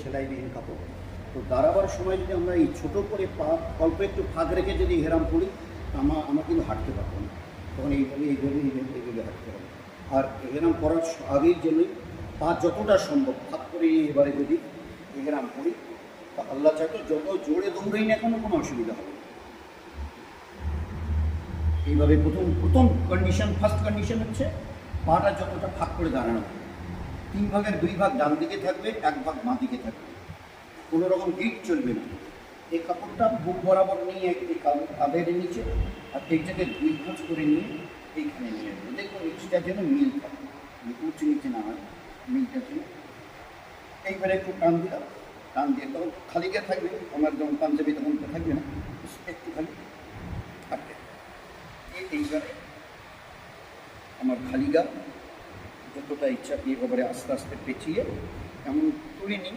সেলাইবিহীন কাপড় তো দাঁড়াবার সময় যদি আমরা এই ছোটো করে পা অল্প একটু ফাঁক রেখে যদি হেরাম করি আমার, আমরা কিন্তু হাঁটতে পারব না। তখন এইভাবে এইভাবে এইভাবে এইভাবে হাঁটতে হবে। আর হেরাম করার আগের জন্যই পা যতটা সম্ভব ফাঁক করে এবারে যদি হেরাম করি তা আল্লাহ চাইতো যত জোরে দৌড়েই না কোনো কোনো অসুবিধা হবে। এইভাবে প্রথম প্রথম কন্ডিশন ফার্স্ট কন্ডিশন হচ্ছে পাটা যতটা ফাঁক করে দাঁড়ানো। তিন ভাগের দুই ভাগ ডান দিকে থাকবে, এক ভাগ বাঁ দিকে থাকবে। কোনো রকম গিট চলবে না। এই কাপড়টা বুক বরাবর নিয়ে একটি কাঁধের নিচে আর এইটাকে দুই ভাঁজ করে নিয়ে এইখানে নিয়ে আসবে। দেখুন নিচটার যেন মিল থাকে। উঁচু নিচে না হয়, মিলটা যেন। এইবারে একটু টান দিলাম। টান দিয়ে তখন খালি গিয়ে থাকবে। আমার যখন পাঞ্জাবি তখন তো থাকবে না। একটু খালি থাকবে। এই- এইবারে আমার খালি গা যতটা ইচ্ছা এবারে আস্তে আস্তে পেঁচিয়ে এমন তুলে নিই